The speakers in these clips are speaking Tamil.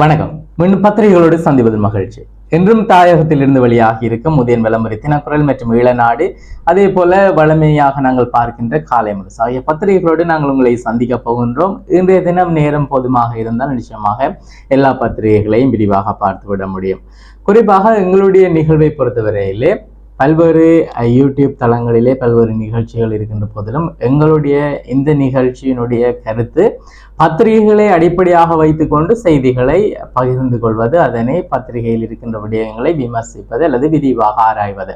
வணக்கம். மீண்டும் பத்திரிகைகளோடு சந்திப்பது மகிழ்ச்சி. என்றும் தாயகத்திலிருந்து வெளியாகி இருக்கும் முதியன் விளம்பரி தினக்குரல் மற்றும் ஈழநாடு அதே போல வளமையாக நாங்கள் பார்க்கின்ற காலை முரசு ஆகிய பத்திரிகைகளோடு நாங்கள் உங்களை சந்திக்க போகின்றோம். இன்றைய தினம் நேரம் போதுமாக இருந்தால் நிச்சயமாக எல்லா பத்திரிகைகளையும் விரிவாக பார்த்து விட முடியும். குறிப்பாக எங்களுடைய நிகழ்வை பொறுத்தவரையிலே பல்வேறு யூடியூப் தளங்களிலே பல்வேறு நிகழ்ச்சிகள் இருக்கின்ற போதிலும் எங்களுடைய இந்த நிகழ்ச்சியினுடைய கருத்து பத்திரிகைகளை அடிப்படையாக வைத்துக்கொண்டு செய்திகளை பகிர்ந்து கொள்வது அதனை பத்திரிகையில் இருக்கின்ற விடயங்களை விமர்சிப்பது அல்லது விரிவாக ஆராய்வது.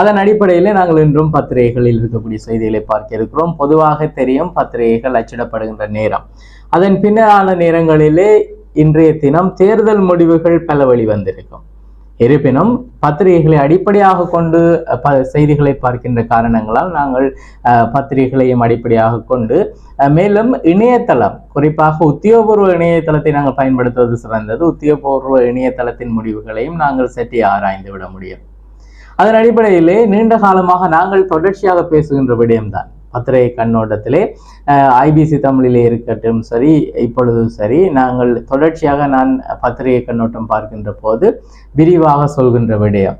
அதன் அடிப்படையில் நாங்கள் இன்றும் பத்திரிகைகளில் இருக்கக்கூடிய செய்திகளை பார்க்க இருக்கிறோம். பொதுவாக தெரியும் பத்திரிகைகள் அச்சிடப்படுகின்ற நேரம். அதன் பின்னரான நேரங்களிலே இன்றைய தினம் தேர்தல் முடிவுகள் பல வழி வந்திருக்கும். இருப்பினும் பத்திரிகைகளை அடிப்படையாக கொண்டு அஹ், ப செய்திகளை பார்க்கின்ற காரணங்களால் நாங்கள் அஹ், பத்திரிகைகளையும் அடிப்படையாக கொண்டு அஹ், மேலும் இணையதளம் குறிப்பாக உத்தியோகபூர்வ இணையதளத்தை நாங்கள் பயன்படுத்துவது சிறந்தது. உத்தியோகபூர்வ இணையதளத்தின் முடிவுகளையும் நாங்கள் செட்டி ஆராய்ந்து விட முடியும். அதன் அடிப்படையிலே நீண்ட காலமாக நாங்கள் தொடர்ச்சியாக பேசுகின்ற விடயம்தான். பத்திரிகை கண்ணோட்டத்திலே ஐபிசி தமிழிலே இருக்கட்டும் சரி இப்பொழுதும் சரி நாங்கள் தொடர்ச்சியாக நான் பத்திரிகை கண்ணோட்டம் பார்க்கின்ற போது விரிவாக சொல்கின்ற விடயம்.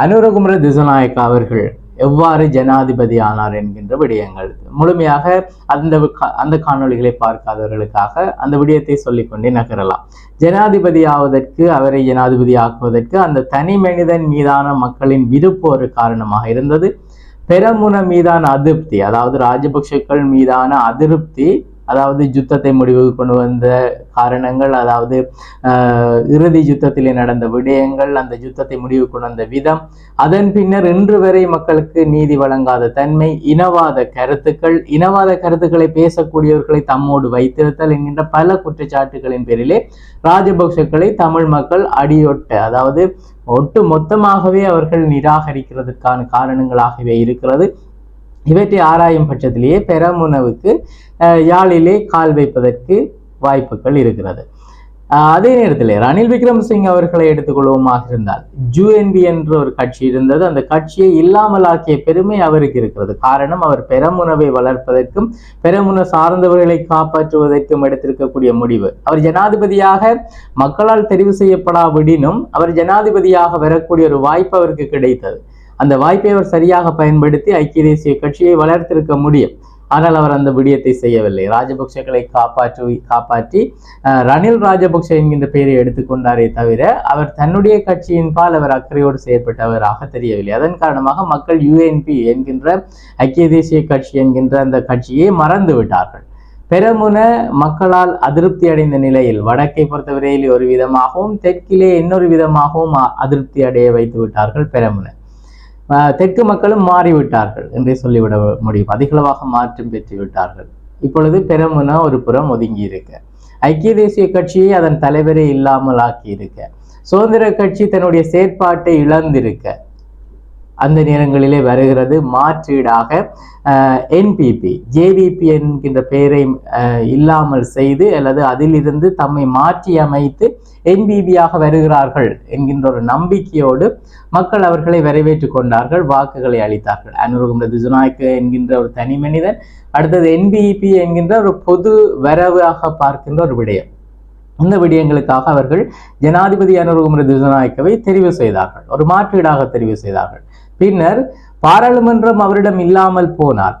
அனுரகுமர திசநாயக்கா அவர்கள் எவ்வாறு ஜனாதிபதி ஆனார் என்கின்ற விடயங்கள். முழுமையாக அந்த கா- அந்த காணொளிகளை பார்க்காதவர்களுக்காக அந்த விடயத்தை சொல்லிக்கொண்டே நகரலாம். ஜனாதிபதி ஆவதற்கு அவரை ஜனாதிபதி ஆக்குவதற்கு அந்த தனி மனிதன் மீதான மக்களின் விருப்பு ஒரு காரணமாக இருந்தது. பெரமுன மீதான அதிருப்தி அதாவது ராஜபக்ஷக்கள் மீதான அதிருப்தி அதாவது யுத்தத்தை முடிவுக்கு கொண்டு வந்த காரணங்கள் அதாவது இறுதி யுத்தத்திலே நடந்த விடயங்கள் அந்த யுத்தத்தை முடிவுக்கு கொண்டு வந்த விதம் அதன் பின்னர் இன்று வரை மக்களுக்கு நீதி வழங்காத தன்மை இனவாத கருத்துக்கள் இனவாத கருத்துக்களை பேசக்கூடியவர்களை தம்மோடு வைத்திருத்தல் என்கின்ற பல குற்றச்சாட்டுகளின் பேரிலே ராஜபக்ஷக்களை தமிழ் மக்கள் அடியொட்ட அதாவது ஒட்டு மொத்தமாகவே அவர்கள் நிராகரிக்கிறதுக்கான காரணங்களாகவே இருக்கிறது. இவற்றை ஆராயும் பட்சத்திலேயே பெரமுனவுக்கு யாழிலே கால் வைப்பதற்கு வாய்ப்புகள் இருக்கிறது. அதே நேரத்தில் ரணில் விக்ரமசிங் அவர்களை எடுத்துக்கொள்வோமாக இருந்தால் ஜூஎன்பி என்ற ஒரு கட்சி இருந்தது. அந்த கட்சியை இல்லாமலாக்கிய பெருமை அவருக்கு இருக்கிறது. காரணம் அவர் பெரமுனவை வளர்ப்பதற்கும் பெரமுன சார்ந்தவர்களை காப்பாற்றுவதற்கும் எடுத்திருக்கக்கூடிய முடிவு. அவர் ஜனாதிபதியாக மக்களால் தெரிவு செய்யப்படாவிடினும் அவர் ஜனாதிபதியாக வரக்கூடிய ஒரு வாய்ப்பு அவருக்கு கிடைத்தது. அந்த வாய்ப்பை அவர் சரியாக பயன்படுத்தி ஐக்கிய தேசிய கட்சியை வளர்த்திருக்க முடியும். ஆனால் அவர் அந்த விடயத்தை செய்யவில்லை. ராஜபக்சேக்களை காப்பாற்றி காப்பாற்றி ரணில் ராஜபக்சே என்கின்ற பெயரை எடுத்துக்கொண்டாரே தவிர அவர் தன்னுடைய கட்சியின் பால் அவர் அக்கறையோடு செயற்பட்டவராக தெரியவில்லை. அதன் காரணமாக மக்கள் யுஎன்பி என்கின்ற ஐக்கிய தேசிய கட்சி என்கின்ற அந்த கட்சியை மறந்து விட்டார்கள். பெரமுன மக்களால் அதிருப்தி அடைந்த நிலையில் வடக்கை பொறுத்தவரையில் ஒரு விதமாகவும் தெற்கிலே இன்னொரு விதமாகவும் அதிருப்தி அடைய வைத்து விட்டார்கள் பெரமுன. தெற்கு மக்களும் மாறிவிட்டார்கள் என்றே சொல்லிவிட முடியும். அதிகளவாக மாற்றம் பெற்று விட்டார்கள் இப்பொழுது பெரமுன ஒரு புறம் ஒதுங்கி இருக்க ஐக்கிய தேசிய கட்சியை அதன் தலைவரே இல்லாமல் ஆக்கி இருக்க சுதந்திர கட்சி தன்னுடைய செயற்பாட்டை இழந்திருக்க அந்த நேரங்களிலே வருகிறது மாற்றீடாக என்பிபி ஜேவிபி என்கின்ற பெயரை அஹ், இல்லாமல் செய்து அல்லது அதிலிருந்து தம்மை மாற்றி அமைத்து எம்பிபியாக வருகிறார்கள் என்கின்ற ஒரு நம்பிக்கையோடு மக்கள் அவர்களை வரவேற்றுக் கொண்டார்கள் வாக்குகளை அளித்தார்கள். அனுருகுமர திசுநாயக்க என்கின்ற ஒரு தனி மனிதன் அடுத்தது என்பிபி என்கின்ற ஒரு பொது வரவாக பார்க்கின்ற ஒரு விடயம். இந்த விடயங்களுக்காக அவர்கள் ஜனாதிபதி அனுரகுமர திசுநாயக்கவை தெரிவு செய்தார்கள் ஒரு மாற்றீடாக தெரிவு செய்தார்கள். பின்னர் பாராளுமன்றம் அவரிடம் இல்லாமல் போனால்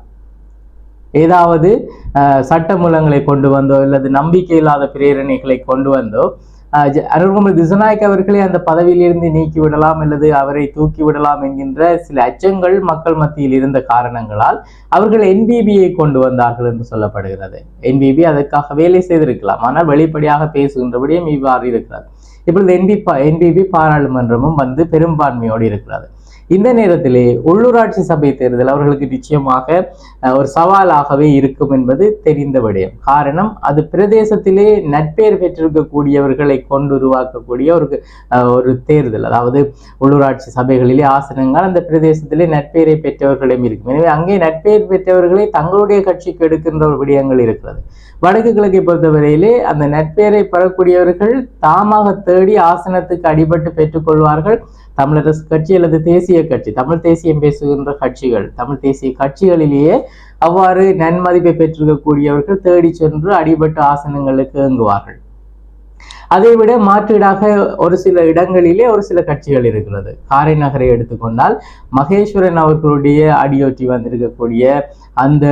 ஏதாவது சட்ட சட்டமூலங்களை கொண்டு வந்தோ அல்லது நம்பிக்கை இல்லாத பிரேரணைகளை கொண்டு வந்தோ அருள்மொழி திசநாயக் அவர்களை அந்த பதவியிலிருந்து நீக்கி விடலாம் அல்லது அவரை தூக்கி விடலாம் என்கின்ற சில அச்சங்கள் மக்கள் மத்தியில் இருந்த காரணங்களால் அவர்கள் என்பிபியை கொண்டு வந்தார்கள் என்று சொல்லப்படுகிறது. என்பிபி அதற்காக வேலை செய்திருக்கலாம். ஆனால் வெளிப்படையாக பேசுகின்றபடியும் இவ்வாறு இருக்கிறது இப்பொழுது என்பி என்பிபி பாராளுமன்றமும் வந்து பெரும்பான்மையோடு இருக்கிறது. இந்த நேரத்திலே உள்ளூராட்சி சபை தேர்தல் அவர்களுக்கு நிச்சயமாக ஒரு சவாலாகவே இருக்கும் என்பது தெரிந்த விடயம். காரணம் அது பிரதேசத்திலே நட்பெயர் பெற்றிருக்கக்கூடியவர்களை கொண்டு உருவாக்கக்கூடிய ஒரு ஒரு தேர்தல். அதாவது உள்ளூராட்சி சபைகளிலே ஆசனங்கள் அந்த பிரதேசத்திலே நட்பெயரை பெற்றவர்களும் இருக்கும். எனவே அங்கே நட்பெயர் பெற்றவர்களை தங்களுடைய கட்சிக்கு எடுக்கின்ற ஒரு விடயங்கள் இருக்கிறது. வடக்கு கிழக்கை பொறுத்தவரையிலே அந்த நட்பெயரை பெறக்கூடியவர்கள் தாமாக தேடி ஆசனத்துக்கு அடிபட்டு பெற்றுக்கொள்வார்கள். தமிழரசு கட்சி அல்லது தேசிய கட்சி தமிழ் தேசியம் பேசுகின்ற கட்சிகள் தமிழ் தேசிய கட்சிகளிலேயே அவ்வாறு நன்மதிப்பை பெற்றிருக்கக்கூடியவர்கள் தேடி சென்று அடிபட்ட ஆசனங்களுக்கு இயங்குவார்கள். அதைவிட மாற்றீடாக ஒரு சில இடங்களிலே ஒரு சில கட்சிகள் இருக்கிறது. காரை நகரை எடுத்துக்கொண்டால் மகேஸ்வரன் அவர்களுடைய அடியொற்றி வந்திருக்கக்கூடிய அந்த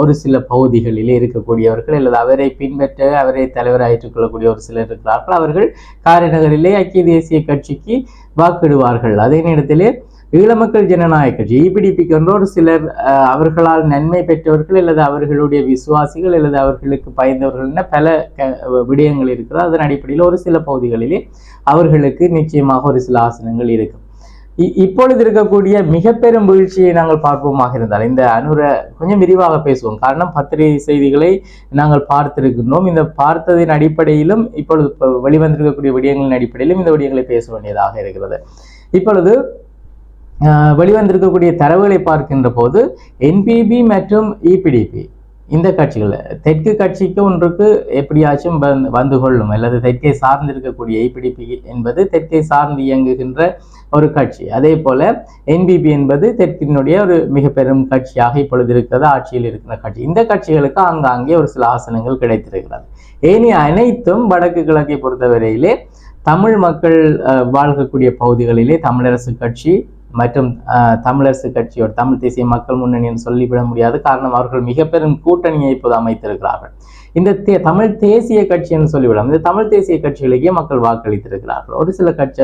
ஒரு சில பகுதிகளிலே இருக்கக்கூடியவர்கள் அல்லது அவரை பின்பற்ற அவரை தலைவராயிற்றுக் கொள்ளக்கூடிய ஒரு சிலர் இருக்கிறார்கள். அவர்கள் காரை நகரிலே ஐக்கிய தேசிய கட்சிக்கு வாக்கிடுவார்கள் அதே நேரத்திலே ஈழமக்கள் ஜனநாயக கட்சி இபிடிபிக்கு என்ற ஒரு சிலர் அவர்களால் நன்மை பெற்றவர்கள் அல்லது அவர்களுடைய விசுவாசிகள் அல்லது அவர்களுக்கு பயந்தவர்கள் என பல க- விடயங்கள் இருக்கிறது. அதன் அடிப்படையில் ஒரு சில பகுதிகளிலே அவர்களுக்கு நிச்சயமாக ஒரு சில ஆசனங்கள் இருக்கும். இ- இப்பொழுது இருக்கக்கூடிய மிக பெரும் வீழ்ச்சியை நாங்கள் பார்ப்போமாக இருந்தால் இந்த அனுரை கொஞ்சம் விரிவாக பேசுவோம். காரணம் பத்திரிகை செய்திகளை நாங்கள் பார்த்திருக்கின்றோம். இந்த பார்த்ததின் அடிப்படையிலும் இப்பொழுது வெளிவந்திருக்கக்கூடிய விடயங்களின் அடிப்படையிலும் இந்த விடயங்களை பேச வேண்டியதாக இருக்கிறது. இப்பொழுது வெளிவந்திருக்கக்கூடிய தரவுகளை பார்க்கின்ற போது என்பிபி மற்றும் இபிடிபி இந்த கட்சிகள். தெற்கு கட்சிக்கு ஒன்றுக்கு எப்படியாச்சும் வந்து- வந்து கொள்ளும். அல்லது தெற்கை சார்ந்திருக்கக்கூடிய இபிடிபி என்பது தெற்கை சார்ந்து இயங்குகின்ற ஒரு கட்சி. அதே போல என்பிபி என்பது தெற்கினுடைய ஒரு மிக பெரும் கட்சியாக இப்பொழுது இருக்கிறது. ஆட்சியில் இருக்கிற கட்சி. இந்த கட்சிகளுக்கு ஆங்காங்கே ஒரு சில ஆசனங்கள் கிடைத்திருக்கிறது. ஏனைய அனைத்தும் வடக்கு கிழக்கை பொறுத்தவரையிலே தமிழ் மக்கள் வாழ்க்கக்கூடிய பகுதிகளிலே தமிழரசு கட்சி மற்றும் தமிழரசு கட்சியோட தமிழ் தேசிய மக்கள் முன்னணியின் சொல்லிவிட முடியாது. காரணம் அவர்கள் மிக பெரும் கூட்டணியை இப்போது அமைத்திருக்கிறார்கள். இந்த தே தமிழ் தேசிய கட்சி என்று சொல்லிவிடலாம். இந்த தமிழ் தேசிய கட்சிகளுக்கே மக்கள் வாக்களித்திருக்கிறார்கள். ஒரு சில கட்சி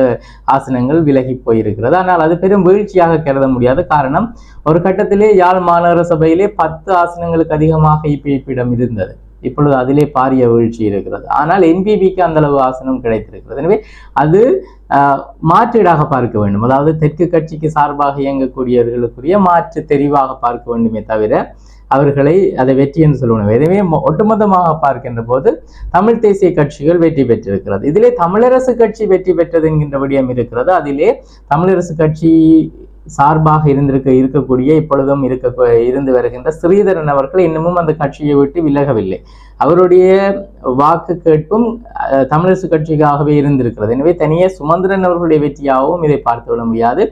ஆசனங்கள் விலகி போயிருக்கிறது. ஆனால் அது பெரும் வீழ்ச்சியாக கருத முடியாது. காரணம் ஒரு கட்டத்திலே யாழ் மாநகர சபையிலே பத்து ஆசனங்களுக்கு அதிகமாக இபிஎப்பிடம் இருந்தது. இப்பொழுது அதிலே பாரிய வீழ்ச்சி இருக்கிறது. ஆனால் என்பிபிக்கு அந்தளவு ஆசனம் கிடைத்திருக்கிறது. எனவே அது மாற்றீடாக பார்க்க வேண்டும். அதாவது தெற்கு கட்சிக்கு சார்பாக இயங்கக்கூடியவர்களுக்குரிய மாற்று தெரிவாக பார்க்க வேண்டுமே தவிர அவர்களை அதை வெற்றி என்று சொல்லணும் எனவே மொ- ஒட்டுமொத்தமாக பார்க்கின்ற போது தமிழ் தேசிய கட்சிகள் வெற்றி பெற்றிருக்கிறது. இதிலே தமிழரசு கட்சி வெற்றி பெற்றது என்கின்ற விடயம் இருக்கிறது. அதிலே தமிழரசு கட்சி சார்பாக இருந்திருக்க இருக்கக்கூடிய இப்பொழுதும் இருக்க இருந்து வருகின்ற ஸ்ரீதரன் அவர்கள் இன்னமும் அந்த கட்சியை விட்டு விலகவில்லை. அவருடைய வாக்கு கேட்பும் அஹ், தமிழரசு கட்சிக்காகவே இருந்திருக்கிறது. எனவே தனியே சுமந்திரன் அவர்களுடைய வெற்றியாகவும் இதை பார்த்து விட முடியாது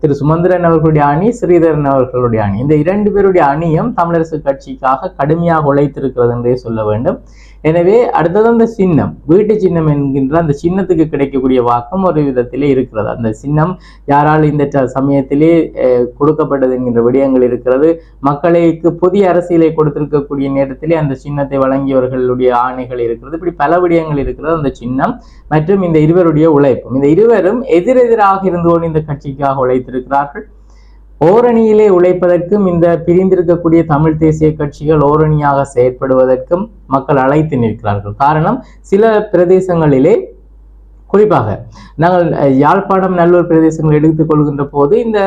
திரு சுமந்திரன் அவர்களுடைய அணி ஸ்ரீதரன் அவர்களுடைய அணி. இந்த இரண்டு பேருடைய அணியும் தமிழரசு கட்சிக்காக கடுமையாக உழைத்திருக்கிறது என்றே சொல்ல வேண்டும். எனவே அடுத்தது அந்த சின்னம். வீட்டு சின்னம் என்கின்ற அந்த சின்னத்துக்கு கிடைக்கக்கூடிய வாக்கம் ஒரு விதத்திலே இருக்கிறது. அந்த சின்னம் யாரால் இந்த ச- சமயத்திலே கொடுக்கப்பட்டது என்கின்ற விடயங்கள் இருக்கிறது. மக்களுக்கு புதிய அரசியலை கொடுத்திருக்கக்கூடிய நேரத்திலே அந்த சின்னத்தை வழங்கியவர்களுடைய ஆணைகள் இருக்கிறது. இப்படி பல விடயங்கள் இருக்கிறது. அந்த சின்னம் மற்றும் இந்த இருவருடைய உழைப்பும். இந்த இருவரும் எதிரெதிராக இருந்து கொண்டு இந்த கட்சிக்காக உழைத்திருக்கிறார்கள். ஓரணியிலே உழைப்பதற்கும் இந்த பிரிந்திருக்கக்கூடிய தமிழ் தேசிய கட்சிகள் ஓரணியாக செயற்படுவதற்கும் மக்கள் அழைத்து நிற்கிறார்கள். காரணம் சில பிரதேசங்களிலே குறிப்பாக நாங்கள் யாழ்ப்பாணம் நல்லூர் பிரதேசங்கள் எடுத்துக் கொள்கின்ற போது இந்த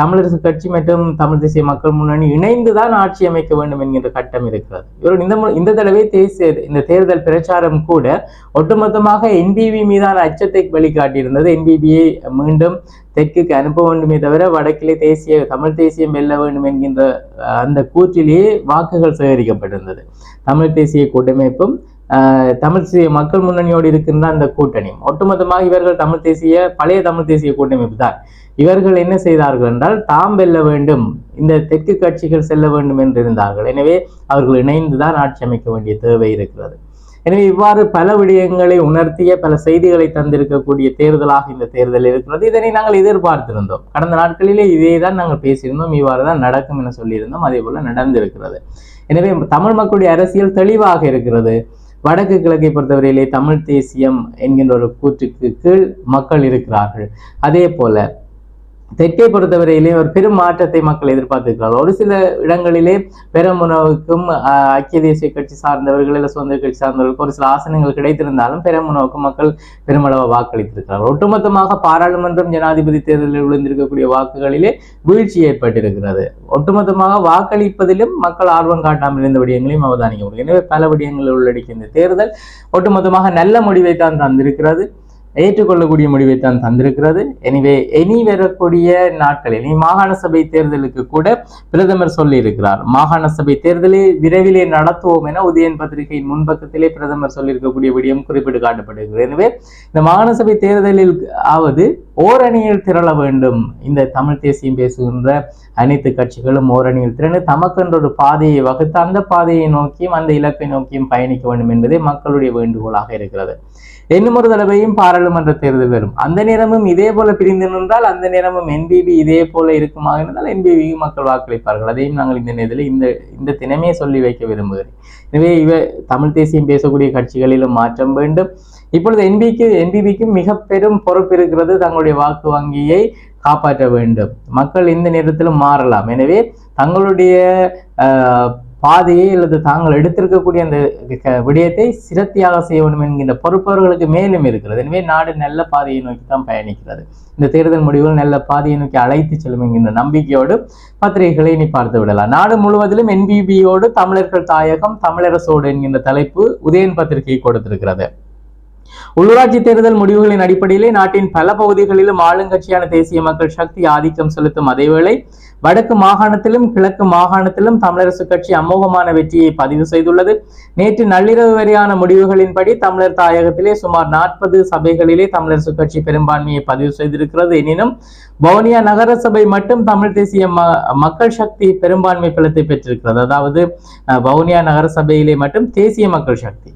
தமிழரசு கட்சி மற்றும் தமிழ் தேசிய மக்கள் முன்னணி இணைந்து தான் ஆட்சி அமைக்க வேண்டும் என்கின்ற கட்டம் இருக்கிறது. இவர்கள் இந்த இந்த தடவை தேசிய இந்த தேர்தல் பிரச்சாரம் கூட ஒட்டுமொத்தமாக என்பிபி மீதான அச்சத்தை வெளிக்காட்டியிருந்தது என்பிபியை மீண்டும் தெற்குக்கு அனுப்ப வேண்டுமே தவிர வடக்கிலே தேசிய தமிழ் தேசியம் வெல்ல வேண்டும் என்கின்ற அந்த கூற்றிலேயே வாக்குகள் சேகரிக்கப்பட்டிருந்தது. தமிழ் தேசிய கூட்டமைப்பும் தமிழ் மக்கள் முன்னணியோடு இருக்கின்ற அந்த கூட்டணி. ஒட்டுமொத்தமாக இவர்கள் தமிழ் தேசிய பழைய தமிழ் தேசிய கூட்டமைப்பு தான். இவர்கள் என்ன செய்தார்கள் என்றால் தாம் வெல்ல வேண்டும் இந்த தெற்கு கட்சிகள் செல்ல வேண்டும் என்று இருந்தார்கள் எனவே அவர்கள் இணைந்துதான் ஆட்சி அமைக்க வேண்டிய தேவை இருக்கிறது. எனவே இவ்வாறு பல விடயங்களை உணர்த்திய பல செய்திகளை தந்திருக்கக்கூடிய தேர்தலாக இந்த தேர்தல் இருக்கிறது. இதனை நாங்கள் எதிர்பார்த்திருந்தோம். கடந்த நாட்களிலே இதே தான் நாங்கள் பேசியிருந்தோம். இவ்வாறு தான் நடக்கும் என சொல்லியிருந்தோம். அதே போல நடந்திருக்கிறது. எனவே தமிழ் மக்களுடைய அரசியல் தெளிவாக இருக்கிறது. வடக்கு கிழக்கை பொறுத்தவரையிலே தமிழ் தேசியம் என்கின்ற ஒரு கூற்றுக்கு கீழ் மக்கள் இருக்கிறார்கள். அதே போல தெற்கை பொறுத்தவரையிலே ஒரு பெரும் மாற்றத்தை மக்கள் எதிர்பார்த்திருக்கிறார்கள். ஒரு சில இடங்களிலே பெரமுனவுக்கும் ஐக்கிய தேசிய கட்சி சார்ந்தவர்கள் இல்லை சுதந்திர கட்சி சார்ந்தவர்களுக்கு ஒரு சில ஆசனங்கள் கிடைத்திருந்தாலும் பெரமுனவுக்கு மக்கள் பெருமளவு வாக்களித்திருக்கிறார்கள். ஒட்டுமொத்தமாக பாராளுமன்றம் ஜனாதிபதி தேர்தலில் விழுந்திருக்கக்கூடிய வாக்குகளிலே வீழ்ச்சி ஏற்பட்டிருக்கிறது. ஒட்டுமொத்தமாக வாக்களிப்பதிலும் மக்கள் ஆர்வம் காட்டாமல் இருந்த விடயங்களையும் அவதானிக்க முடியும். எனவே பல விடயங்களை உள்ளடக்கிய இந்த தேர்தல் ஒட்டுமொத்தமாக நல்ல முடிவை தான் தந்திருக்கிறது. ஏற்றுக்கொள்ளக்கூடிய முடிவை தான் தந்திருக்கிறது. எனவே இனி வரக்கூடிய நாட்கள் இனி மாகாண சபை தேர்தலுக்கு கூட பிரதமர் சொல்லியிருக்கிறார். மாகாண சபை தேர்தலை விரைவிலே நடத்துவோம் என உதயன் பத்திரிகையின் முன்பக்கத்திலே பிரதமர் சொல்லியிருக்கக்கூடிய விடயம் குறிப்பிட்டு காட்டப்படுகிறது. எனவே இந்த மாகாண சபை தேர்தலில் ஆவது ஓரணியில் திரள வேண்டும். இந்த தமிழ் தேசியம் பேசுகின்ற அனைத்து கட்சிகளும் ஓரணியில் திரண்டு தமக்கென்ற ஒரு பாதையை வகுத்து அந்த பாதையை நோக்கியும் அந்த இலக்கை நோக்கியும் பயணிக்க வேண்டும் என்பதே மக்களுடைய வேண்டுகோளாக இருக்கிறது. இன்னும் ஒரு தடவையும் பாராளுமன்ற தேர்தல் வரும். அந்த நேரமும் இதே போல பிரிந்து நின்றால் அந்த நேரமும் என்பிபி இதே போல இருக்குமாக இருந்தால் என்பிபி மக்கள் வாக்களிப்பார்கள். அதையும் நாங்கள் இந்த நேரத்தில் இந்த இந்த தினமே சொல்லி வைக்க விரும்புகிறேன். எனவே இவ தமிழ் தேசியம் பேசக்கூடிய கட்சிகளிலும் மாற்றம் வேண்டும். இப்பொழுது என்பிக்கு என்பிபிக்கு மிக பெரும் பொறுப்பு இருக்கிறது தங்களுடைய வாக்கு வங்கியை காப்பாற்ற வேண்டும். மக்கள் இந்த நேரத்திலும் மாறலாம். எனவே தங்களுடைய ஆஹ், பாதையை அல்லது தாங்கள் எடுத்திருக்கக்கூடிய அந்த க- விடயத்தை சிரத்தியாக செய்ய வேண்டும் என்கின்ற பொறுப்பு அவர்களுக்கு மேலும் இருக்கிறது. எனவே நாடு நல்ல பாதையை நோக்கி தான் பயணிக்கிறது. இந்த தேர்தல் முடிவுகள் நல்ல பாதையை நோக்கி அழைத்து செல்லும் என்கின்ற நம்பிக்கையோடு பத்திரிகைகளை நீ பார்த்து விடலாம். நாடு முழுவதிலும் என்பிபியோடு தமிழர்கள் தாயகம் தமிழரசோடு என்கின்ற தலைப்பு உதயன் பத்திரிகை கொடுத்திருக்கிறது. உள்ளூராட்சி தேர்தல் முடிவுகளின் அடிப்படையிலே நாட்டின் பல பகுதிகளிலும் ஆளுங்கட்சியான தேசிய மக்கள் சக்தி ஆதிக்கம் செலுத்தும் அதேவேளை வடக்கு மாகாணத்திலும் கிழக்கு மாகாணத்திலும் தமிழரசு கட்சி அமோகமான வெற்றியை பதிவு செய்துள்ளது. நேற்று நள்ளிரவு வரையான முடிவுகளின்படி தமிழர் தாயகத்திலே சுமார் நாற்பது சபைகளிலே தமிழரசு கட்சி பெரும்பான்மையை பதிவு செய்திருக்கிறது. எனினும் வவுனியா நகரசபை மட்டும் தமிழ் தேசிய மக்கள் சக்தி பெரும்பான்மை பலத்தை பெற்றிருக்கிறது. அதாவது வவுனியா நகரசபையிலே மட்டும் தேசிய மக்கள் சக்தி.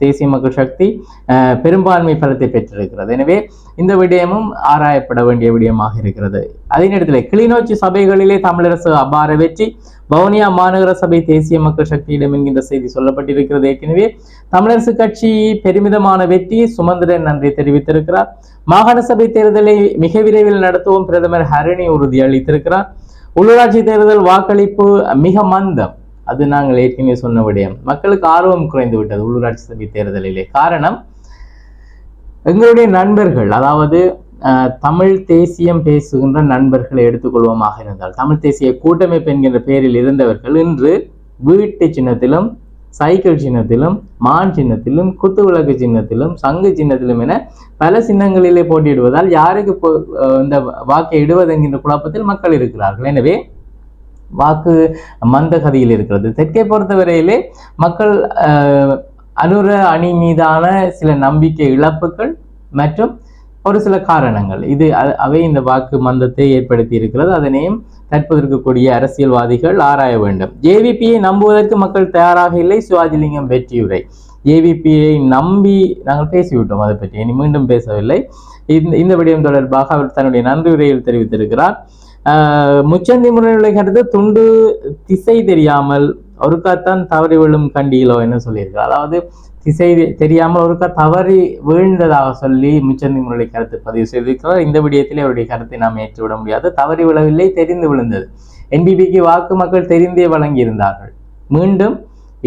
தேசிய மக்கள் சக்தி அஹ், பெரும்பான்மை பலத்தை பெற்றிருக்கிறது. எனவே இந்த விடயமும் ஆராயப்பட வேண்டிய விடயமாக இருக்கிறது. அதே நேரத்தில் கிளிநொச்சி சபைகளிலே தமிழரசு அபார வெற்றி வவுனியா மாநகர சபை தேசிய மக்கள் சக்தியிடம் என்கின்ற செய்தி சொல்லப்பட்டிருக்கிறது. ஏற்கனவே தமிழரசு கட்சி பெருமிதமான வெற்றி சுமந்திரன் நன்றி தெரிவித்திருக்கிறார். மாகாண சபை தேர்தலை மிக விரைவில் நடத்துவோம் பிரதமர் ஹரணி உறுதி அளித்திருக்கிறார் உள்ளூராட்சி தேர்தல் வாக்களிப்பு மிக மந்தம். அது நாங்கள் ஏற்கனவே சொன்ன விடயம். மக்களுக்கு ஆர்வம் குறைந்து விட்டது உள்ளூராட்சி சபை தேர்தலிலே. காரணம் எங்களுடைய நண்பர்கள் அதாவது அஹ், தமிழ் தேசியம் பேசுகின்ற நண்பர்களை எடுத்துக்கொள்வோமாக இருந்தால் தமிழ் தேசிய கூட்டமைப்பு என்கின்ற பெயரில் இருந்தவர்கள் இன்று வீட்டு சின்னத்திலும் சைக்கிள் சின்னத்திலும் மான் சின்னத்திலும் குத்துவிளக்கு சின்னத்திலும் சங்கு சின்னத்திலும் என பல சின்னங்களிலே போட்டியிடுவதால் யாருக்கு போ- இந்த வாக்கை இடுவது என்கின்ற குழப்பத்தில் மக்கள் இருக்கிறார்கள். எனவே வாக்கு மந்தகதியில் இருக்கிறது. தெற்கை பொறுத்தவரையிலே மக்கள் அனுர அணி மீதான சில நம்பிக்கை இழப்புகள் மற்றும் ஒரு சில காரணங்கள். இது அவை இந்த வாக்கு மந்தத்தை ஏற்படுத்தி இருக்கிறது. அதனையும் தற்போது அரசியல்வாதிகள் ஆராய வேண்டும். ஜேவிபியை நம்புவதற்கு மக்கள் தயாராக இல்லை. சிவாஜிலிங்கம் வெற்றியுரை. ஏவிபியை நம்பி நாங்கள் பேசிவிட்டோம். அதை பற்றி இனி மீண்டும் பேசவில்லை. இந்த இந்த விடயம் தொடர்பாக அவர் தன்னுடைய நன்றி உரையில் தெரிவித்திருக்கிறார். முச்சந்தி முறைகளை கருத்து துண்டு திசை தெரியாமல் ஒருக்காத்தான் தவறி விழும் கண்டியிலோ என்ன சொல்லியிருக்கு அதாவது திசை தெரியாமல் ஒருக்கா தவறி வீழ்ந்ததாக சொல்லி முச்சந்தி முரளி கருத்து பதிவு செய்திருக்கிறார். இந்த விடயத்திலே அவருடைய கருத்தை நாம் ஏற்றுவிட முடியாது. தவறி விழவில்லை தெரிந்து விழுந்தது. என்பிபிக்கு வாக்கு மக்கள் தெரிந்தே வழங்கியிருந்தார்கள். மீண்டும்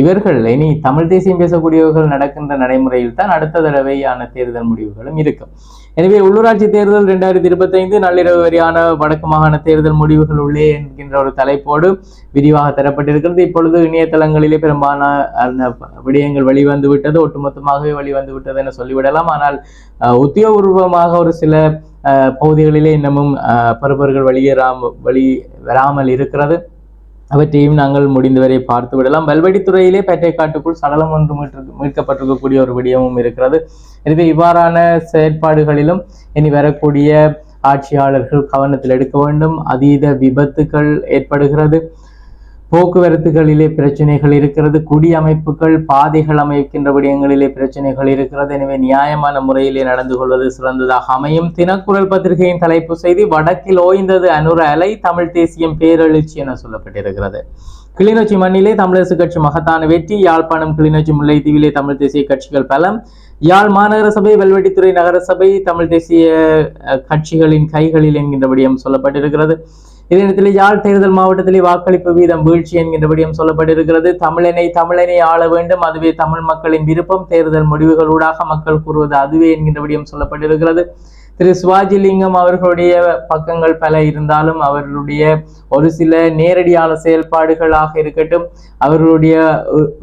இவர்கள் இனி தமிழ் தேசியம் பேசக்கூடியவர்கள் நடக்கின்ற நடைமுறையில் தான் அடுத்த தடவையான தேர்தல் முடிவுகளும் இருக்கும். எனவே உள்ளூராட்சி தேர்தல் ரெண்டாயிரத்தி இருபத்தைந்து நள்ளிரவு வரையான வடக்கு மாகாண தேர்தல் முடிவுகள் உள்ளே என்கின்ற ஒரு தலைப்போடு விரிவாக தரப்பட்டிருக்கிறது. இப்பொழுது இணையதளங்களிலே பெரும்பாலான அந்த விடயங்கள் வெளிவந்து விட்டது ஒட்டுமொத்தமாகவே வெளிவந்து விட்டது என சொல்லிவிடலாம். ஆனால் அஹ், உத்தியோகபூர்வமாக ஒரு சில அஹ், பகுதிகளிலே இன்னமும் பருப்பர்கள் வெளியேறாம வெளி வராமல் இருக்கிறது. அவற்றையும் நாங்கள் முடிந்தவரை பார்த்து விடலாம். வல்வெடித்துறையிலே பேட்டைக்காட்டுக்குள் சடலம் ஒன்று மீட்டு மீட்கப்பட்டிருக்கக்கூடிய ஒரு விடயமும் இருக்கிறது. எனவே இவ்வாறான செயற்பாடுகளிலும் இனி வரக்கூடிய ஆட்சியாளர்கள் கவனத்தில் எடுக்க வேண்டும். அதீத விபத்துக்கள் ஏற்படுகிறது. போக்குவரத்துகளிலே பிரச்சனைகள் இருக்கிறது குடியமைப்புகள் பாதைகள் அமைக்கின்ற விடயங்களிலே பிரச்சனைகள் இருக்கிறது. எனவே நியாயமான முறையிலே நடந்து கொள்வது சிறந்ததாக அமையும். தினக்குரல் பத்திரிகையின் தலைப்பு செய்தி வடக்கில் ஓய்ந்தது அனுர அலை தமிழ் தேசியம் பேரெழுச்சி என சொல்லப்பட்டிருக்கிறது. கிளிநொச்சி மண்ணிலே தமிழரசு கட்சி மகத்தான வெற்றி யாழ்ப்பாணம் கிளிநொச்சி முல்லைத்தீவிலே தமிழ் தேசிய கட்சிகள் பலம். யாழ் மாநகர சபை வெல்வெட்டித்துறை நகரசபை தமிழ் தேசிய அஹ், கட்சிகளின் கைகளில் என்கின்ற விடயம் சொல்லப்பட்டிருக்கிறது. இதே நேரத்தில் யாழ் தேர்தல் மாவட்டத்திலே வாக்களிப்பு வீதம் வீழ்ச்சி என்கின்ற விடயம் சொல்லப்பட்டிருக்கிறது. தமிழனை தமிழனை ஆள வேண்டும். அதுவே தமிழ் மக்களின் விருப்பம். தேர்தல் முடிவுகளூடாக மக்கள் கூறுவது அதுவே என்கின்ற விடயம் சொல்லப்பட்டிருக்கிறது. திரு சிவாஜிலிங்கம் அவர்களுடைய பக்கங்கள் பல இருந்தாலும் அவர்களுடைய ஒரு சில நேரடியான செயல்பாடுகளாக இருக்கட்டும் அவர்களுடைய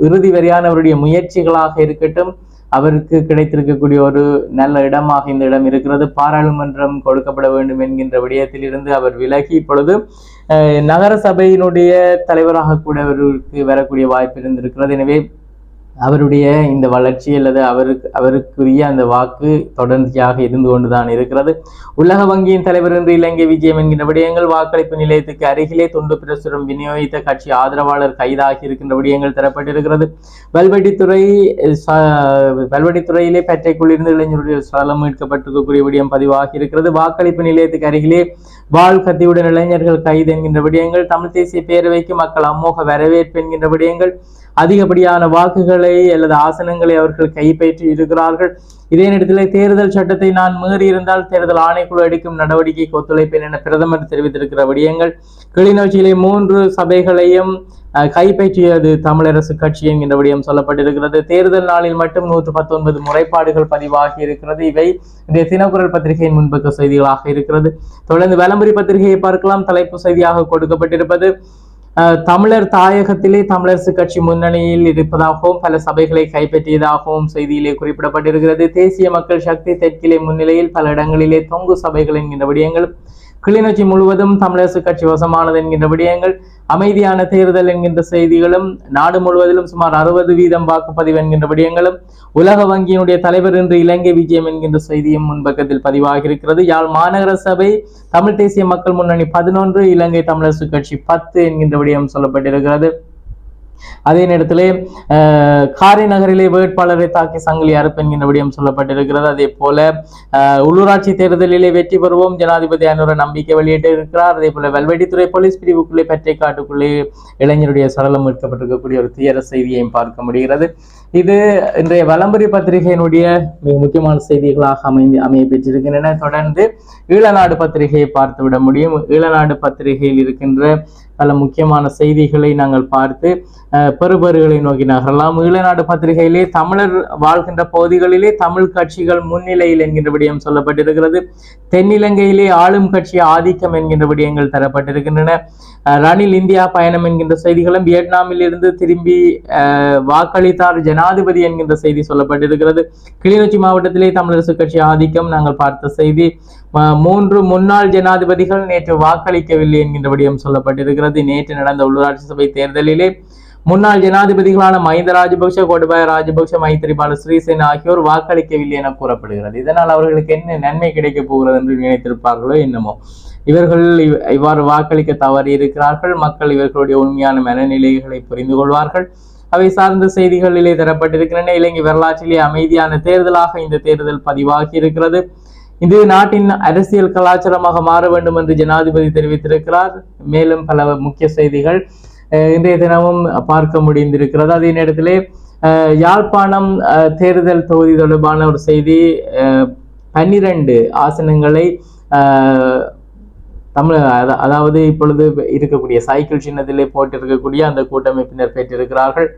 இறுதி வரையான அவருடைய முயற்சிகளாக இருக்கட்டும் அவருக்கு கிடைத்திருக்கக்கூடிய ஒரு நல்ல இடமாக இந்த இடம் இருக்கிறது. பாராளுமன்றம் கொடுக்கப்பட வேண்டும் என்கின்ற விடயத்தில் இருந்து அவர் விலகி இப்பொழுது நகர சபையினுடைய தலைவராக கூட அவருக்கு வரக்கூடிய வாய்ப்பு இருந்திருக்கிறது. எனவே அவருடைய இந்த வளர்ச்சி அல்லது அவருக்கு அவருக்குரிய அந்த வாக்கு தொடர்ச்சியாக இருந்து கொண்டுதான் இருக்கிறது. உலக வங்கியின் தலைவர் என்று இலங்கை விஜயம் என்கின்ற விடயங்கள் வாக்களிப்பு நிலையத்துக்கு அருகிலே துண்டு பிரசுரம் விநியோகித்த கட்சி ஆதரவாளர் கைதாகி இருக்கின்ற விடயங்கள் தரப்பட்டிருக்கிறது. வல்வெட்டித்துறை ச- வல்வெட்டித்துறையிலே பெற்றைக்குள் இருந்து இளைஞருடைய சலம் மீட்கப்பட்டிருக்கக்கூடிய விடயம் பதிவாகி இருக்கிறது. வாக்களிப்பு நிலையத்துக்கு அருகிலே வாள் கத்தியுடன் இளைஞர்கள் கைது என்கின்ற விடயங்கள் தமிழ் தேசிய பேரவைக்கு மக்கள் அமோக வரவேற்பு என்கின்ற விடயங்கள் அதிகப்படியான வாக்குகளை அல்லது ஆசனங்களை அவர்கள் கைப்பற்றி இருக்கிறார்கள். இதே நேரத்தில் தேர்தல் சட்டத்தை நான் மீறி இருந்தால் தேர்தல் ஆணைக்குழு எடுக்கும் நடவடிக்கைக்கு ஒத்துழைப்பேன் என பிரதமர் தெரிவித்திருக்கிற விடயங்கள். கிளிநொச்சியிலே மூன்று சபைகளையும் அஹ், கைப்பற்றியது தமிழரசு கட்சி என்கின்ற விடயம் சொல்லப்பட்டிருக்கிறது. தேர்தல் நாளில் மட்டும் நூற்று பத்தொன்பது முறைப்பாடுகள் பதிவாகி இருக்கிறது. இவை இந்த தினக்குரல் பத்திரிகையின் முன்பக்க செய்திகளாக இருக்கிறது. தொடர்ந்து வலம்புரி பத்திரிகையை பார்க்கலாம். தலைப்பு செய்தியாக கொடுக்கப்பட்டிருப்பது தமிழர் தாயகத்திலே தமிழரசு கட்சி முன்னணியில் இருப்பதாகவும் பல சபைகளை கைப்பற்றியதாகவும் செய்தியிலே குறிப்பிடப்பட்டிருக்கிறது. தேசிய மக்கள் சக்தி தெற்கிலே முன்னிலையில் பல இடங்களிலே தொங்கு சபைகள் என்கின்ற விடயங்களும் கிளிநொச்சி முழுவதும் தமிழரசு கட்சி வசமானது என்கின்ற விடயங்கள் அமைதியான தேர்தல் என்கின்ற செய்திகளும் நாடு முழுவதிலும் சுமார் அறுபது வீதம் வாக்குப்பதிவு என்கின்ற விடயங்களும் உலக வங்கியினுடைய தலைவர் என்று இலங்கை விஜயம் என்கின்ற செய்தியும் முன்பக்கத்தில் பதிவாகி இருக்கிறது யாழ் மாநகர சபை தமிழ் தேசிய மக்கள் முன்னணி பதினொன்று இலங்கை தமிழரசு கட்சி பத்து என்கின்ற விடயம் சொல்லப்பட்டிருக்கிறது. அதே நேரத்திலே காரை நகரிலே வேட்பாளரை தாக்கி சங்கிலி அறுப்பு என்கின்ற விடயம் சொல்லப்பட்டிருக்கிறது. அதே போல உள்ளூராட்சி தேர்தலிலே வெற்றி பெறுவோம் ஜனாதிபதி அனுர நம்பிக்கை வெளியிட்டு இருக்கிறார். அதே போல வல்வெட்டித்துறை போலீஸ் பிரிவுக்குள்ளே பற்றை காட்டுக்குள்ளே இளைஞருடைய சடலம் மீட்கப்பட்டிருக்கக்கூடிய ஒரு துயர செய்தியையும் பார்க்க முடிகிறது. இது இன்றைய வலம்புரி பத்திரிகையினுடைய மிக முக்கியமான செய்திகளாக அமைந்து அமைய பெற்றிருக்கின்றன. தொடர்ந்து ஈழநாடு பத்திரிகையை பார்த்து விட முடியும். ஈழநாடு பத்திரிகையில் இருக்கின்ற பல முக்கியமான செய்திகளை நாங்கள் பார்த்து அஹ், நோக்கி நகரலாம். ஈழநாடு பத்திரிகையிலே தமிழர் வாழ்கின்ற பகுதிகளிலே தமிழ் கட்சிகள் முன்னிலையில் என்கின்ற விடயம் சொல்லப்பட்டிருக்கிறது. தென்னிலங்கையிலே ஆளும் கட்சி ஆதிக்கம் என்கின்ற விடயங்கள் தரப்பட்டிருக்கின்றன. அஹ், ரணில் இந்தியா பயணம் என்கின்ற செய்திகளும் வியட்நாமில் இருந்து திரும்பி அஹ், வாக்களித்தார் ஜனாதிபதி என்கின்ற செய்தி சொல்லப்பட்டிருக்கிறது. கிளிநொச்சி மாவட்டத்திலே தமிழரசு கட்சி ஆதிக்கம் நாங்கள் பார்த்த செய்தி. மூன்று முன்னாள் ஜனாதிபதிகள் நேற்று வாக்களிக்கவில்லை என்கின்ற விடயம் சொல்லப்பட்டிருக்கிறது. நேற்று நடந்த உள்ளூராட்சி சபை தேர்தலிலே முன்னாள் ஜனாதிபதிகளான மஹிந்த ராஜபக்ஷ கோடபாய ராஜபக்ஷ மைத்திரிபால ஸ்ரீசேன ஆகியோர் வாக்களிக்கவில்லை என கூறப்படுகிறது. இதனால் அவர்களுக்கு என்ன நன்மை கிடைக்கப் போகிறது என்று நினைத்திருப்பார்களோ என்னமோ. இவர்கள் இவ்- இவ்வாறு வாக்களிக்க தவறி இருக்கிறார்கள். மக்கள் இவர்களுடைய உண்மையான மனநிலைகளை புரிந்து கொள்வார்கள். அவை சார்ந்த செய்திகளிலே தரப்பட்டிருக்கின்றன. இலங்கை வரலாற்றிலே அமைதியான தேர்தலாக இந்த தேர்தல் பதிவாகி இருக்கிறது. இது நாட்டின் அரசியல் கலாச்சாரமாக மாற வேண்டும் என்று ஜனாதிபதி தெரிவித்திருக்கிறார். மேலும் பல முக்கிய செய்திகள் இன்றைய தினமும் பார்க்க முடிந்திருக்கிறது. அதே நேரத்திலே யாழ்ப்பாணம் தேர்தல் தொகுதி தொடர்பான ஒரு செய்தி அஹ், பன்னிரண்டு ஆசனங்களை தமிழக தமிழ் அதாவது இப்பொழுது இருக்கக்கூடிய சைக்கிள் சின்னத்திலே போட்டிருக்கக்கூடிய அந்த கூட்டமைப்பினர் பெற்றிருக்கிறார்கள்.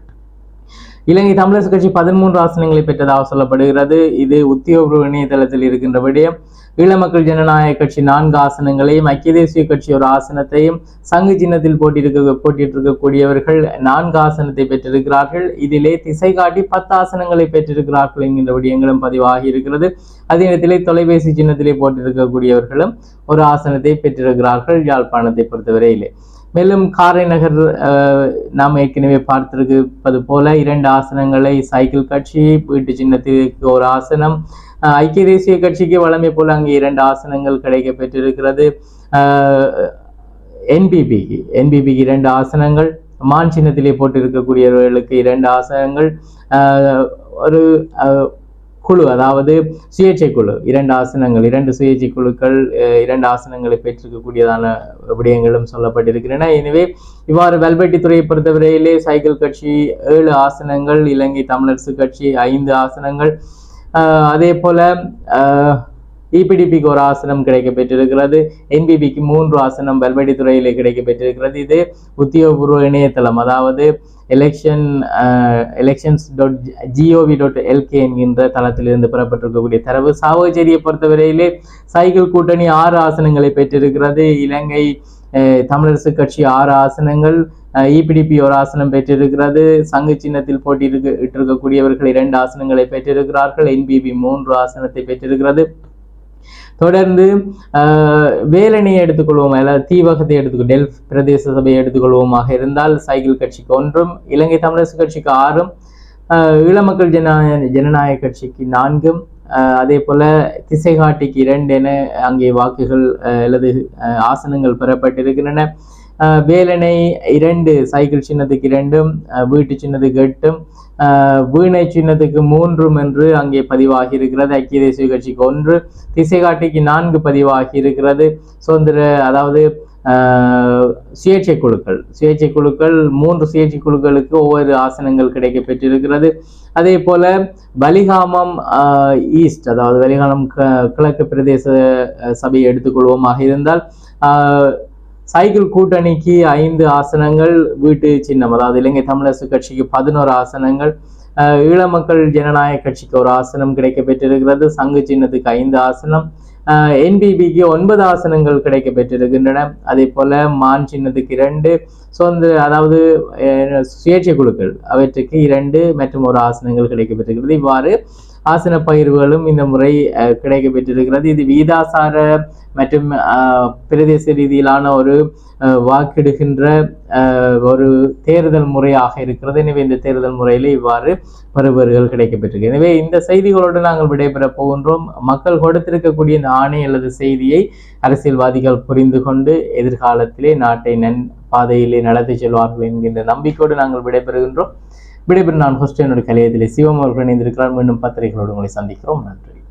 இலங்கை தமிழரசு கட்சி பதிமூன்று ஆசனங்களை பெற்றதாக சொல்லப்படுகிறது. இது உத்தியோகபூர்வ இணையதளத்தில் இருக்கின்ற விடயம். ஈழ மக்கள் ஜனநாயக கட்சி நான்கு ஆசனங்களையும் ஐக்கிய தேசிய கட்சி ஒரு ஆசனத்தையும் சங்கு சின்னத்தில் போட்டியிருக்க போட்டியிட்டிருக்கக்கூடியவர்கள் நான்கு ஆசனத்தை பெற்றிருக்கிறார்கள். இதிலே திசை காட்டி பத்து ஆசனங்களை பெற்றிருக்கிறார்கள் என்கின்ற விடயங்களும் பதிவாகி இருக்கிறது. அதே நேரத்திலே தொலைபேசி சின்னத்திலே போட்டிருக்கக்கூடியவர்களும் ஒரு ஆசனத்தை பெற்றிருக்கிறார்கள் யாழ்ப்பாணத்தை பொறுத்தவரையிலே. மேலும் காரை நகர் அஹ், நாம் ஏற்கனவே பார்த்திருப்பது போல இரண்டு ஆசனங்களை சைக்கிள் கட்சி வீட்டு சின்னத்திற்கு ஒரு ஆசனம் ஐக்கிய தேசிய கட்சிக்கு வழமை போல அங்கே இரண்டு ஆசனங்கள் கிடைக்க பெற்றிருக்கிறது என்பிபிக்கு என்பிபிக்கு இரண்டு ஆசனங்கள் மான் சின்னத்திலே போட்டிருக்கக்கூடியவர்களுக்கு இரண்டு ஆசனங்கள். ஒரு குழு அதாவது சுயேட்சை குழு. இரண்டு ஆசனங்கள் இரண்டு சுயேட்சை குழுக்கள் அஹ், இரண்டு ஆசனங்களை பெற்றிருக்கக்கூடியதான விடயங்களும் சொல்லப்பட்டிருக்கின்றன. எனவே இவ்வாறு வெல்வெட்டித்துறையை பொறுத்தவரையிலே சைக்கிள் கட்சி ஏழு ஆசனங்கள் இலங்கை தமிழரசு கட்சி ஐந்து ஆசனங்கள். அதே போல இபிடிபிக்கு ஒரு ஆசனம் கிடைக்க பெற்றிருக்கிறது என்பிபிக்கு மூன்று ஆசனம் வெல்வெட்டித்துறையிலே கிடைக்க பெற்றிருக்கிறது இது உத்தியோகபூர்வ இணையதளம் அதாவது election elections dot G O V dot LK என்கின்ற தளத்திலிருந்து பெறப்பட்டிருக்கக்கூடிய தரவு சாவகச்சேரியை பொறுத்தவரையிலே சைக்கிள் கூட்டணி ஆறு ஆசனங்களை பெற்றிருக்கிறது. இலங்கை அஹ், தமிழரசு கட்சி ஆறு ஆசனங்கள் இபிடிபி ஒரு ஆசனம் பெற்றிருக்கிறது. சங்கு சின்னத்தில் போட்டியிருக்கு இருக்கக்கூடியவர்கள் இரண்டு ஆசனங்களை பெற்றிருக்கிறார்கள். என்பிபி மூன்று ஆசனத்தை பெற்றிருக்கிறது. தொடர்ந்து வேலனையை எடுத்துக்கொள்வோம். அதாவது தீவகத்தை எடுத்துக்கொள் டெல்ஃப் பிரதேச சபையை எடுத்துக்கொள்வோமாக இருந்தால் சைக்கிள் கட்சிக்கு ஒன்றும் இலங்கை தமிழரசு கட்சிக்கு ஆறும் ஈழமக்கள் ஜனநாயக ஜனநாயக கட்சிக்கு நான்கும் அஹ், அதே போல திசைகாட்டிக்கு இரண்டு என அங்கே வாக்குகள் அஹ், அல்லது அஹ், ஆசனங்கள் பெறப்பட்டிருக்கின்றன. வேலனை இரண்டு சைக்கிள் சின்னத்துக்கு இரண்டும் வீட்டு சின்னத்துக்கு எட்டும் வீணை சின்னத்துக்கு மூன்றும் என்று அங்கே பதிவாகி இருக்கிறது ஐக்கிய தேசிய கட்சிக்கு ஒன்று திசைகாட்டிக்கு நான்கு பதிவாகி இருக்கிறது சுதந்திர அதாவது ஆஹ், சுயேட்சை குழுக்கள். சுயேட்சை குழுக்கள் மூன்று சுயேட்சை குழுக்களுக்கு ஒவ்வொரு ஆசனங்கள் கிடைக்க பெற்றிருக்கிறது அதே போல வலிகாமம் ஈஸ்ட் அதாவது வலிகாமம் க- கிழக்கு பிரதேச சபையை எடுத்துக்கொள்வோமாக இருந்தால் சைக்கிள் கூட்டணிக்கு ஐந்து ஆசனங்கள் வீட்டு சின்னம் அதாவது இலங்கை தமிழரசு கட்சிக்கு பதினோரு ஆசனங்கள் ஈழ மக்கள் ஜனநாயக கட்சிக்கு ஒரு ஆசனம் கிடைக்க பெற்றிருக்கிறது சங்கு சின்னத்துக்கு ஐந்து ஆசனம் என்பிபிக்கு ஒன்பது ஆசனங்கள் கிடைக்க பெற்றிருக்கின்றன அதே போல மான் சின்னத்துக்கு இரண்டு சுதந்திர அதாவது சுயேட்சை குழுக்கள் அவற்றுக்கு இரண்டு மற்றும் ஒரு ஆசனங்கள் கிடைக்கப்பெற்றிருக்கிறது. இவ்வாறு ஆசன பகிர்வுகளும் இந்த முறை கிடைக்கப்பெற்றிருக்கிறது இது வீதாசார மற்றும் பிரதேச ரீதியிலான ஒரு அஹ், வாக்கிடுகின்ற அஹ், ஒரு தேர்தல் முறையாக இருக்கிறது. எனவே இந்த தேர்தல் முறையில் இவ்வாறு பெறுபவர்கள் கிடைக்கப்பெற்றிருக்கு எனவே இந்த செய்திகளோடு நாங்கள் விடைபெற போகின்றோம். மக்கள் கொடுத்திருக்கக்கூடிய இந்த ஆணை அல்லது செய்தியை அரசியல்வாதிகள் புரிந்து கொண்டு எதிர்காலத்திலே நாட்டை நன் பாதையிலே நடத்தி செல்வார்கள் என்கின்ற நம்பிக்கையோடு நாங்கள் விடைபெறுகின்றோம். விடைபெறும் நான் ஹொஸ்டனுடைய கலையத்திலே சிவம் அவர்கள் இணைந்திருக்கிறார். மீண்டும் பத்திரிகைகளோடு உங்களை சந்திக்கிறோம். நன்றி.